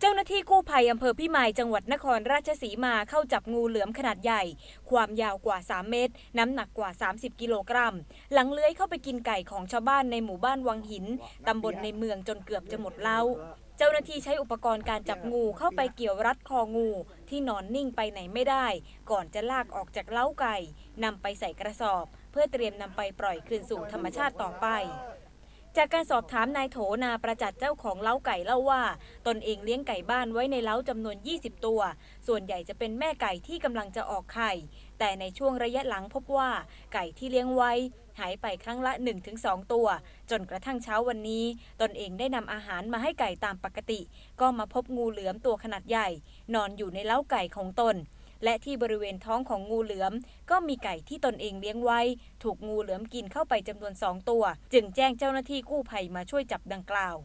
เจ้าหน้าที่กู้ภัยอำเภอพิมายจังหวัดนครราชสีมาเข้าจับงูเหลือมขนาดใหญ่ ความยาวกว่า 3 เมตร น้ำหนักกว่า 30 กิโลกรัม หลังเลื้อยเข้าไปกินไก่ของชาวบ้านในหมู่บ้านวังหิน ตำบลในเมืองจนเกือบจะหมดเล้า เจ้าหน้าที่ใช้อุปกรณ์การจับงูเข้าไปเกี่ยวรัดคองู ที่นอนนิ่งไปไหนไม่ได้ ก่อนจะลากออกจากเล้าไก่นำไปใส่กระสอบ เพื่อเตรียมนำไปปล่อยคืนสู่ธรรมชาติต่อไป จากการสอบถามนายโถนาประจัดเจ้าของเล้าไก่เล่าว่า ตนเองเลี้ยงไก่บ้านไว้ในเล้าจำนวน 20 ตัว ส่วนใหญ่จะเป็นแม่ไก่ที่กำลังจะออกไข่ แต่ในช่วงระยะหลังพบว่าไก่ที่เลี้ยงไว้ หายไปครั้งละ 1-2 ตัว จนกระทั่งเช้าวันนี้ ตนเองได้นำอาหารมาให้ไก่ตามปกติ ก็มาพบงูเหลือมตัวขนาดใหญ่ นอนอยู่ในเล้าไก่ของตน และที่บริเวณท้องของงูเหลือม ก็มีไก่ที่ตนเองเลี้ยงไว้ ถูกงูเหลือมกินเข้าไปจำนวนสองตัว จึงแจ้งเจ้าหน้าที่กู้ภัยมาช่วยจับดังกล่าว